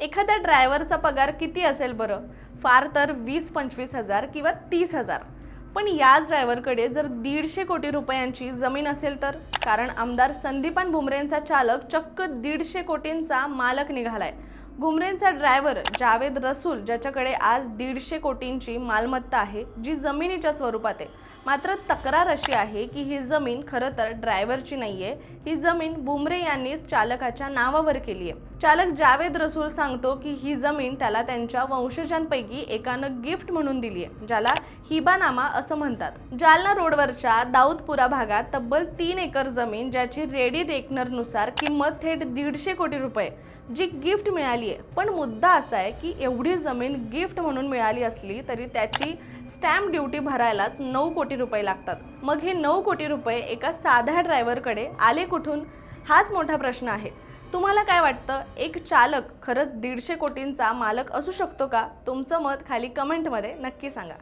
एखाद्या ड्रायव्हरचा पगार किती असेल बरं? फार तर वीस पंचवीस हजार किंवा तीस हजार. पण याच ड्रायव्हरकडे जर दीडशे कोटी रुपयांची जमीन असेल तर? कारण आमदार संदीपान भुमरेंचा चालक चक्क दीडशे कोटींचा मालक निघालाय. घुमरेंचा ड्रायव्हर जावेद रसूल ज्याच्याकडे आज दीडशे कोटींची मालमत्ता आहे जी जमिनीच्या स्वरूपात आहे. मात्र तक्रार अशी आहे की ही जमीन खरं तर ड्रायव्हरची नाहीये. ही जमीन बुमरे यांनीच चालकाच्या नावावर केली आहे. चालक जावेद रसूल सांगतो की ही जमीन त्याला त्यांच्या वंशजांपैकी एकानं गिफ्ट म्हणून दिली आहे ज्याला हिबानामा असं म्हणतात. जालना रोडवरच्या दाऊदपुरा भागात तब्बल तीन एकर जमीन ज्याची रेडी रेकनरनुसार किंमत थेट दीडशे कोटी रुपये जी गिफ्ट मिळाली मिळाली आहे पण मुद्दा असा आहे की एवढी जमीन गिफ्ट म्हणून मिळाली असली तरी त्याची स्टॅम्प ड्युटी भरायलाच नऊ कोटी रुपये लागतात. मग हे नऊ कोटी रुपये एका साध्या ड्रायव्हरकडे आले कुठून? हाच मोठा प्रश्न आहे. तुम्हाला काय वाटतं? एक चालक खरंच दीडशे कोटींचा मालक असू शकतो का? तुमचं मत खाली कमेंटमध्ये नक्की सांगा.